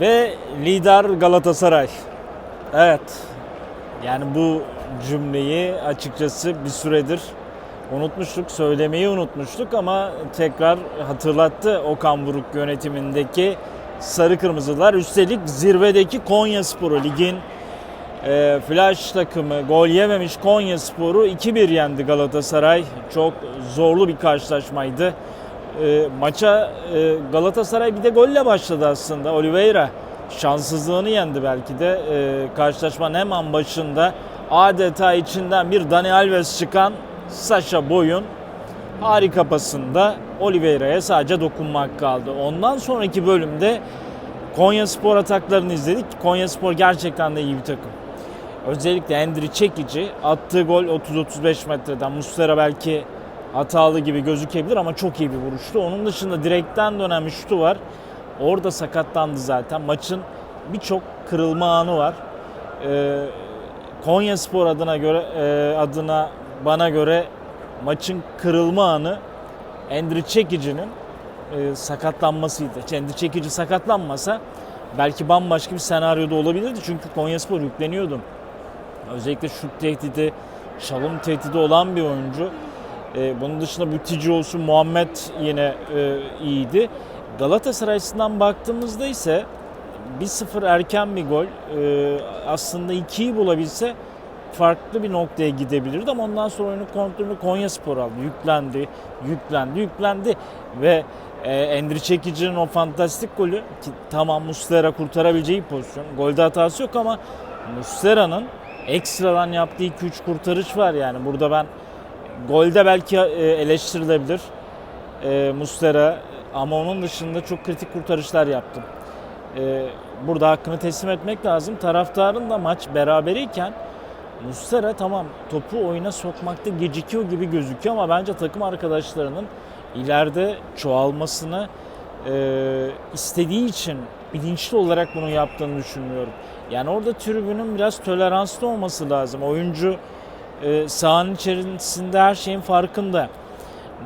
Ve lider Galatasaray. Evet. Yani bu cümleyi açıkçası bir süredir unutmuştuk, söylemeyi unutmuştuk ama tekrar hatırlattı Okan Buruk yönetimindeki Sarı Kırmızılar. Üstelik zirvedeki Konya Sporu ligin e, flash takımı gol yememiş Konya Sporu 2-1 yendi Galatasaray. Çok zorlu bir karşılaşmaydı. E, maça e, Galatasaray bir de golle başladı aslında. Oliveira şanssızlığını yendi belki de. E, karşılaşmanın hemen başında adeta içinden bir Dani Alves çıkan Sasha Boy'un harika pasında Oliveira'ya sadece dokunmak kaldı. Ondan sonraki bölümde Konya Spor ataklarını izledik. Konya Spor gerçekten de iyi bir takım. Özellikle Endri Çekici attığı gol 30-35 metreden. Muslera belki hatalı gibi gözükebilir ama çok iyi bir vuruştu. Onun dışında direkten dönen bir şutu var. Orada sakatlandı zaten. Maçın birçok kırılma anı var. Ee, Konya Spor adına göre e, adına bana göre maçın kırılma anı Endri Çekici'nin e, sakatlanmasıydı. Endri Çekici sakatlanmasa belki bambaşka bir senaryoda olabilirdi. Çünkü Konyaspor yükleniyordu. Özellikle şut tehdidi, şalım tehdidi olan bir oyuncu. E, bunun dışında Bütücü olsun Muhammed yine e, iyiydi. Galatasaray açısından baktığımızda ise 1-0 erken bir gol. E, aslında 2'yi bulabilse farklı bir noktaya gidebilirdi ama ondan sonra oyunun kontrolünü Konya Spor aldı. Yüklendi, yüklendi, yüklendi ve e, Endri Çekici'nin o fantastik golü ki tamam Muslera kurtarabileceği pozisyon. Golde hatası yok ama Muslera'nın ekstradan yaptığı 2-3 kurtarış var yani. Burada ben golde belki e, eleştirilebilir e, Muslera ama onun dışında çok kritik kurtarışlar yaptı. E, burada hakkını teslim etmek lazım. Taraftarın da maç beraberiyken Muslera tamam topu oyuna sokmakta gecikiyor gibi gözüküyor ama bence takım arkadaşlarının ileride çoğalmasını e, istediği için bilinçli olarak bunu yaptığını düşünmüyorum. Yani orada tribünün biraz toleranslı olması lazım. Oyuncu e, sahanın içerisinde her şeyin farkında.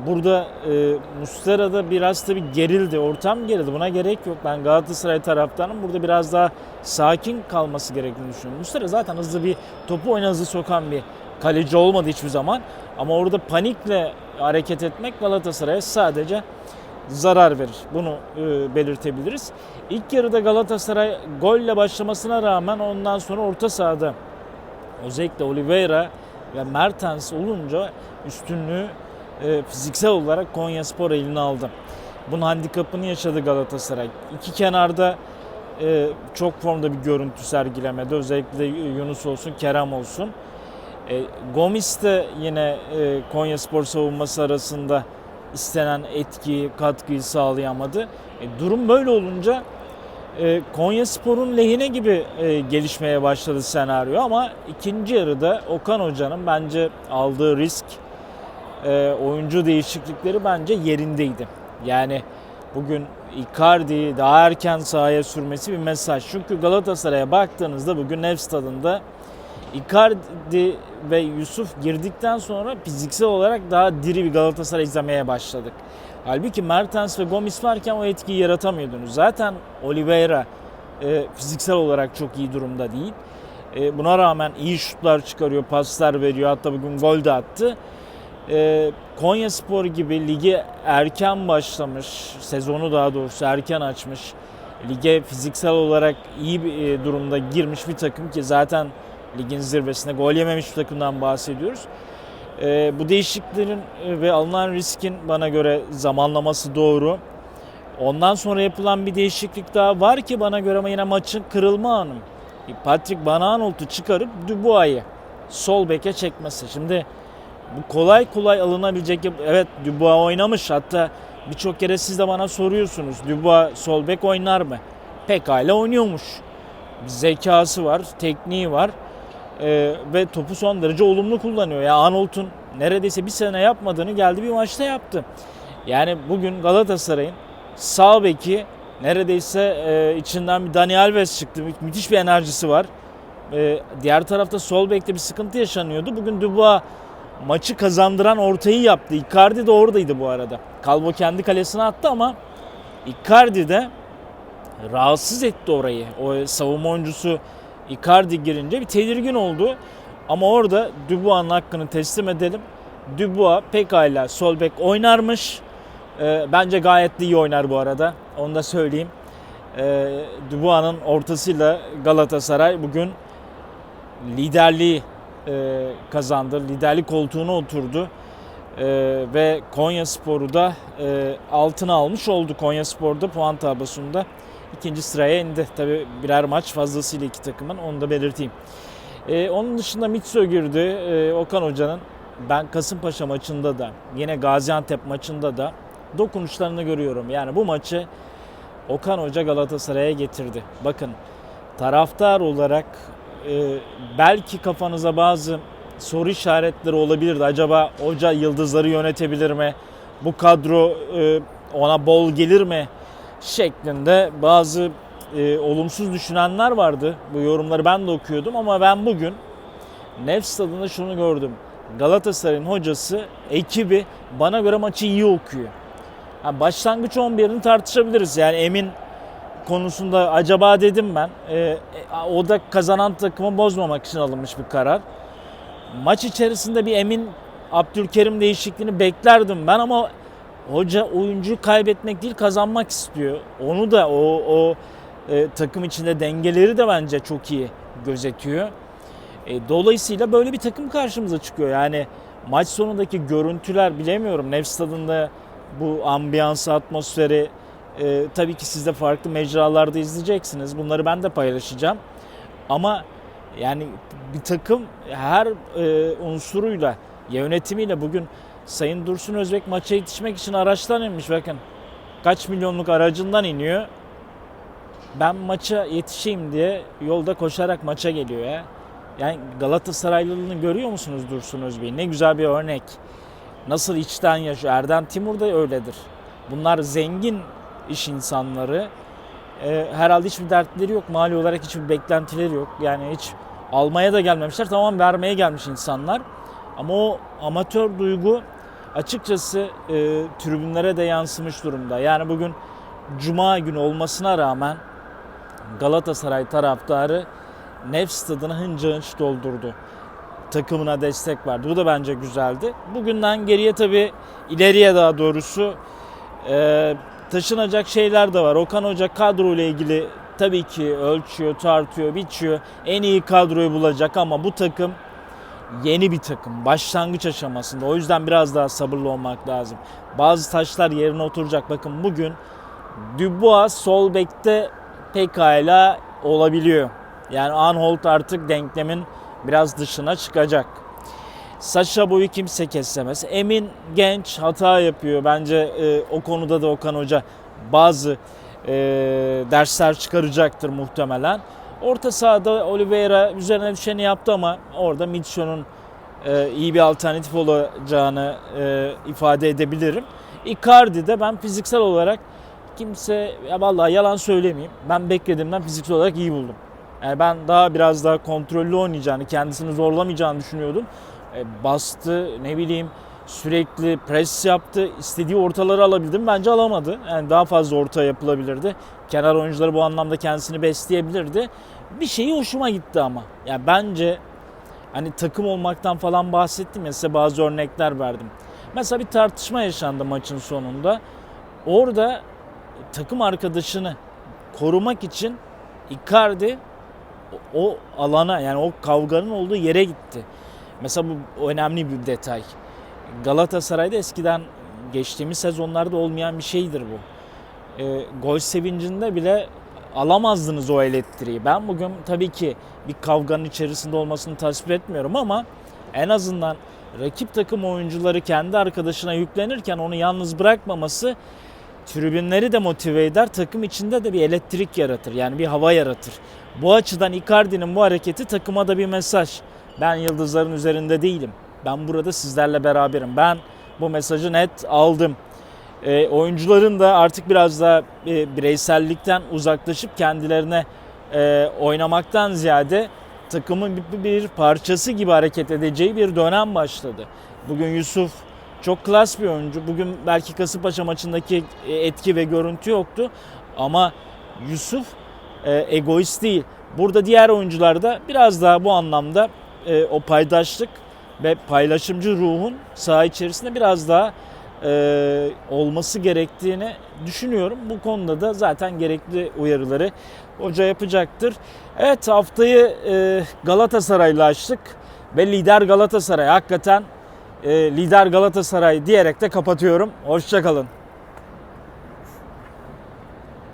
Burada e, Muslera da biraz tabii gerildi, ortam gerildi. Buna gerek yok. Ben Galatasaray taraftarım. Burada biraz daha sakin kalması gerektiğini düşünüyorum. Muslera zaten hızlı bir topu oyuna hızlı sokan bir kaleci olmadı hiçbir zaman. Ama orada panikle hareket etmek Galatasaray'a sadece zarar verir. Bunu e, belirtebiliriz. İlk yarıda Galatasaray golle başlamasına rağmen ondan sonra orta sahada özellikle Oliveira ve Mertens olunca üstünlüğü e, fiziksel olarak Konya Spor eline aldı. Bunun handikapını yaşadı Galatasaray. İki kenarda e, çok formda bir görüntü sergilemedi. Özellikle Yunus olsun, Kerem olsun. E, Gomis de yine e, Konya Spor savunması arasında istenen etkiyi, katkıyı sağlayamadı. Durum böyle olunca e, Konya Spor'un lehine gibi e, gelişmeye başladı senaryo ama ikinci yarıda Okan Hoca'nın bence aldığı risk e, oyuncu değişiklikleri bence yerindeydi. Yani bugün Icardi daha erken sahaya sürmesi bir mesaj. Çünkü Galatasaray'a baktığınızda bugün Nef Stadı'nda Icardi ve Yusuf girdikten sonra fiziksel olarak daha diri bir Galatasaray izlemeye başladık. Halbuki Mertens ve Gomis varken o etkiyi yaratamıyordunuz. Zaten Oliveira e, fiziksel olarak çok iyi durumda değil. E, buna rağmen iyi şutlar çıkarıyor, paslar veriyor. Hatta bugün gol de attı. E, Konya Spor gibi lige erken başlamış, sezonu daha doğrusu erken açmış. Lige fiziksel olarak iyi bir e, durumda girmiş bir takım ki zaten ligin zirvesinde gol yememiş bir takımdan bahsediyoruz. E, bu değişikliklerin e, ve alınan riskin bana göre zamanlaması doğru. Ondan sonra yapılan bir değişiklik daha var ki bana göre ama yine maçın kırılma anı. Patrick Van Aanholt'u çıkarıp Dubois'ı sol beke çekmesi. Şimdi bu kolay kolay alınabilecek. Evet Dubois oynamış hatta birçok kere siz de bana soruyorsunuz. Dubois sol bek oynar mı? Pekala oynuyormuş. Zekası var, tekniği var ee, ve topu son derece olumlu kullanıyor. Ya yani Arnold'un neredeyse bir sene yapmadığını geldi bir maçta yaptı. Yani bugün Galatasaray'ın sağ beki neredeyse e, içinden bir Dani Alves çıktı. Mü- müthiş bir enerjisi var. E, diğer tarafta sol bekte bir sıkıntı yaşanıyordu. Bugün Dubois maçı kazandıran ortayı yaptı. Icardi de oradaydı bu arada. Kalbo kendi kalesine attı ama Icardi de rahatsız etti orayı. O savunma oyuncusu Icardi girince bir tedirgin oldu. Ama orada Dubois'un hakkını teslim edelim. Dubois pekala sol bek oynarmış. Ee, bence gayet de iyi oynar bu arada. Onu da söyleyeyim. Ee, Dubois'un ortasıyla Galatasaray bugün liderliği e, kazandı. Liderlik koltuğuna oturdu. E, ve Konya Spor'u da e, altına almış oldu. Konya Spor'da puan tablosunda ikinci sıraya indi. Tabi birer maç fazlasıyla iki takımın onu da belirteyim. E, onun dışında Mitso girdi. E, Okan Hoca'nın ben Kasımpaşa maçında da yine Gaziantep maçında da dokunuşlarını görüyorum. Yani bu maçı Okan Hoca Galatasaray'a getirdi. Bakın taraftar olarak e, belki kafanıza bazı soru işaretleri olabilirdi. Acaba hoca yıldızları yönetebilir mi? Bu kadro e, ona bol gelir mi? Şeklinde bazı e, olumsuz düşünenler vardı. Bu yorumları ben de okuyordum ama ben bugün Nefs tadında şunu gördüm. Galatasaray'ın hocası, ekibi bana göre maçı iyi okuyor. Ha, başlangıç 11'ini tartışabiliriz. Yani Emin konusunda acaba dedim ben. E, e, o da kazanan takımı bozmamak için alınmış bir karar. Maç içerisinde bir Emin Abdülkerim değişikliğini beklerdim ben ama hoca oyuncu kaybetmek değil kazanmak istiyor. Onu da o, o e, takım içinde dengeleri de bence çok iyi gözetiyor. E, dolayısıyla böyle bir takım karşımıza çıkıyor. Yani maç sonundaki görüntüler bilemiyorum. Nefs tadında bu ambiyansı, atmosferi e, tabii ki siz de farklı mecralarda izleyeceksiniz. Bunları ben de paylaşacağım. Ama yani bir takım her e, unsuruyla, yönetimiyle bugün Sayın Dursun Özbek maça yetişmek için araçtan inmiş. Bakın kaç milyonluk aracından iniyor. Ben maça yetişeyim diye yolda koşarak maça geliyor ya. Yani Galatasaraylılığını görüyor musunuz Dursun Özbey? Ne güzel bir örnek. Nasıl içten yaşıyor. Erdem Timur da öyledir. Bunlar zengin iş insanları. Ee, herhalde hiçbir dertleri yok. Mali olarak hiçbir beklentileri yok. Yani hiç almaya da gelmemişler. Tamam vermeye gelmiş insanlar. Ama o amatör duygu açıkçası e, tribünlere de yansımış durumda. Yani bugün Cuma günü olmasına rağmen Galatasaray taraftarı nefs tadını hınca hınç doldurdu. Takımına destek verdi. Bu da bence güzeldi. Bugünden geriye tabii ileriye daha doğrusu e, taşınacak şeyler de var. Okan Hoca kadro ile ilgili tabii ki ölçüyor, tartıyor, biçiyor. En iyi kadroyu bulacak ama bu takım yeni bir takım. Başlangıç aşamasında. O yüzden biraz daha sabırlı olmak lazım. Bazı taşlar yerine oturacak. Bakın bugün Dubois sol bekte pekala olabiliyor. Yani Anholt artık denklemin biraz dışına çıkacak. Saşa boyu kimse kesemez. Emin genç hata yapıyor. Bence e, o konuda da Okan Hoca bazı e, dersler çıkaracaktır muhtemelen. Orta sahada Oliveira üzerine düşeni yaptı ama orada Mitchell'un e, iyi bir alternatif olacağını e, ifade edebilirim. Icardi'de ben fiziksel olarak kimse ya vallahi yalan söylemeyeyim. Ben beklediğimden fiziksel olarak iyi buldum. Yani ben daha biraz daha kontrollü oynayacağını, kendisini zorlamayacağını düşünüyordum. E, bastı, ne bileyim sürekli pres yaptı. istediği ortaları alabildim. Bence alamadı. Yani daha fazla orta yapılabilirdi. Kenar oyuncuları bu anlamda kendisini besleyebilirdi. Bir şeyi hoşuma gitti ama. Yani bence hani takım olmaktan falan bahsettim ya size bazı örnekler verdim. Mesela bir tartışma yaşandı maçın sonunda. Orada takım arkadaşını korumak için Icardi o alana yani o kavganın olduğu yere gitti. Mesela bu önemli bir detay. Galatasaray'da eskiden geçtiğimiz sezonlarda olmayan bir şeydir bu. E, gol sevincinde bile alamazdınız o elektriği. Ben bugün tabii ki bir kavganın içerisinde olmasını tasvip etmiyorum ama en azından rakip takım oyuncuları kendi arkadaşına yüklenirken onu yalnız bırakmaması tribünleri de motive eder. Takım içinde de bir elektrik yaratır. Yani bir hava yaratır. Bu açıdan Icardi'nin bu hareketi takıma da bir mesaj. Ben yıldızların üzerinde değilim. Ben burada sizlerle beraberim. Ben bu mesajı net aldım. E, oyuncuların da artık biraz daha e, bireysellikten uzaklaşıp kendilerine e, oynamaktan ziyade takımın bir, bir parçası gibi hareket edeceği bir dönem başladı. Bugün Yusuf çok klas bir oyuncu. Bugün belki Kasımpaşa maçındaki etki ve görüntü yoktu. Ama Yusuf e, egoist değil. Burada diğer oyuncular da biraz daha bu anlamda e, o paydaşlık ve paylaşımcı ruhun saha içerisinde biraz daha e, olması gerektiğini düşünüyorum. Bu konuda da zaten gerekli uyarıları hoca yapacaktır. Evet haftayı e, Galatasaray'la açtık ve lider Galatasaray hakikaten e, lider Galatasaray diyerek de kapatıyorum. Hoşçakalın.